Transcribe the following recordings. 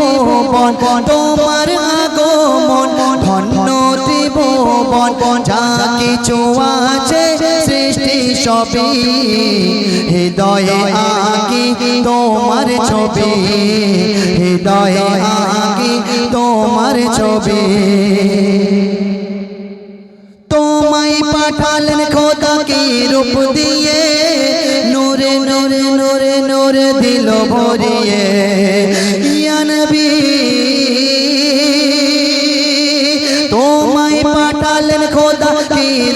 ত্রিভুবন তোমার আগমন, ধন্য ত্রিভুবন যা কিছু আছে সৃষ্টি সবই। হৃদয়ে আকি তোমার ছবি, হৃদয়ে আকি তোমার ছবি। তোমায় পাঠালেন খোদা কি রূপ দিয়ে, নূরে নূরে নূরে নূরে দিল ভরিয়ে।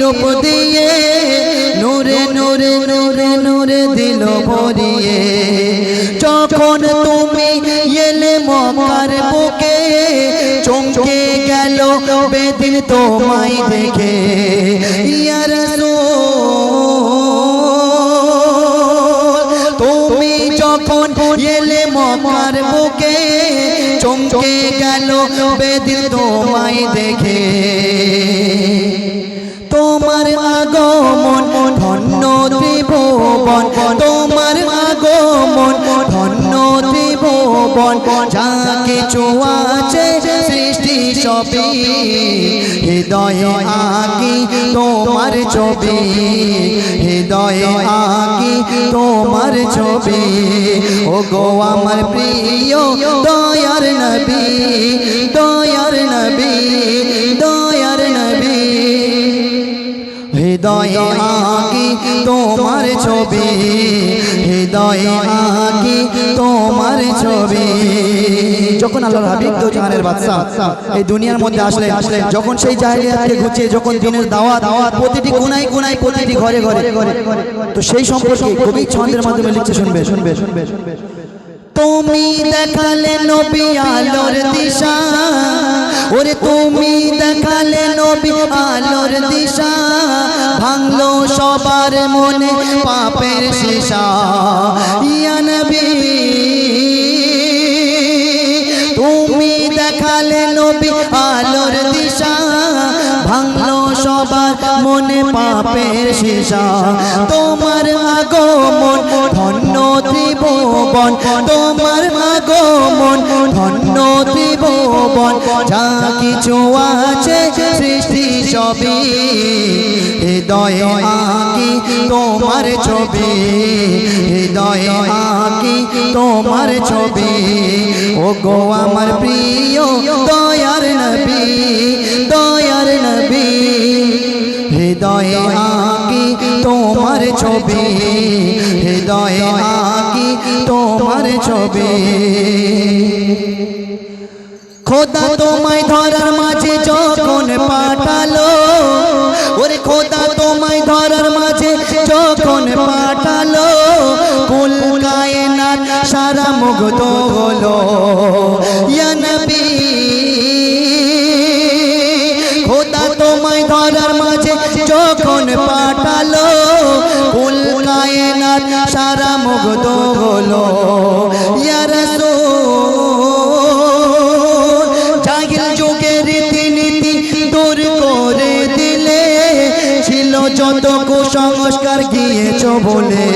রূপ দিয়ে নূরে নূরে নূরে নূরে দিল ভরিয়ে। যখন তুমি এলে মকার বুকে, চমকে গেল বেদিন তোমায় দেখে। ইয়া রাসূল, তুমি যখন এলে মকার বুকে, চমকে গেল বেদিন তোমায় দেখে। তোমার আগমন, ধন্য ত্রিভুবন। তোমার আগমন, ধন্য ত্রিভুবন। যা কিছু আছে সৃষ্টি সবই হৃদয়ে আকি তোমার ছবি। হৃদয়ে আকি তোমার ছবি। ও গো আমার প্রিয়, দয়ার নবী দয়ার নবী। হৃদয়ে আকি তোমার ছবি, হৃদয়ে আকি তোমার ছবি। যখন আল্লাহর হাবিব তো জাহানের বাদশা এই দুনিয়ার মধ্যে আসলেন আসলেন যখন সেই জাহেলিয়াতকে ঘুচিয়ে যখন দিনের দাওয়াত দাওয়াত প্রতিটি কোনায় কোনায় প্রতিটি ঘরে ঘরে, তো সেই সম্পর্কে কবি ছন্দের মাধ্যমে লিখছে শুনবে শুনবে শুনবে শুনবে তুমি দেখালে নবী আলোর দিশা, ওরে তুমি দেখালে নবী আলোর দিশা। ভাঙলো সবার মনে পাপের শিশা ইয়া তুমি দেখালে নবী আলোর দিশা। ভাঙলো সবার মনে পাপের শিশা তোমার আগমন ধন্য ত্রিভুবন। তোমার আগমন ধন্য ত্রিভুবন। যা কিছু আছে সৃষ্টি সবই। হৃদয়ে আকি তোমার ছবি, হৃদয়ে আকি তোমার ছবি। ও গো আমার প্রিয় দয়ার নবী দয়ার নবী, হৃদয়ে আকি তোমার ছবি, হৃদয়ে আকি তোমার ছবি। খোদা তোমায় ধরার মাঝে যখন পাঠালো মুগ্ধ হলো। নবী, খোদা তোমায় ধরার মাঝে যখন পাঠালো কুল কায়নাত সারা মুগ্ধ হলো। ইয়া রাসূল জাহিল যুগের দূর করে দিলে, ছিল যত কুসংস্কার গিয়েছ বলে।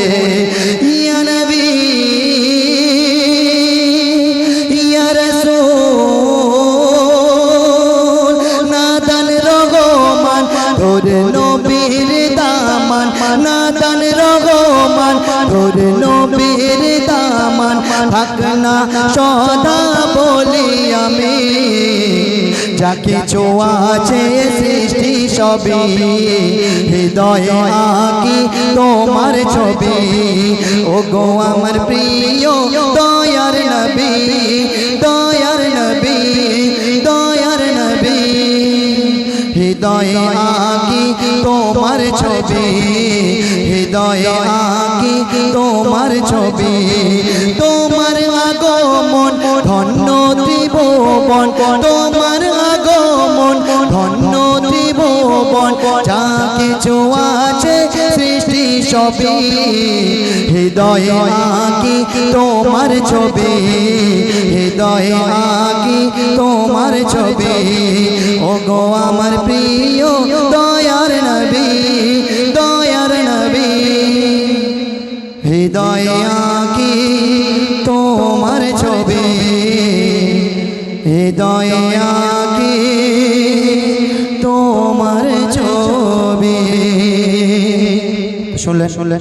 নাদান রহমান ধরে নবীর দামান। থাক না, সদা বলি আমি যা কিছু আছে সৃষ্টি সবই। হৃদয়ে আকি তোমার ছবি। ও গো আমার প্রিয়, দয়ার নবী দয়ার নবী দয়ার নবী। হৃদয়ে আকি তোমার ছবি, হৃদয়ে আকি তোমার ছবি। তোমার আগমন, ধন্য ত্রিভুবন। তোমার আগমন, ধন্য ত্রিভুবন। যা কিছু আছে সৃষ্টি সবই। হৃদয়ে আকি তোমার ছবি, হৃদয়ে আকি তোমার ছবি। ও গো আমার প্রিয় হৃদয়ে আঁকি তোমার ছবি। শুনলেন? শুনলেন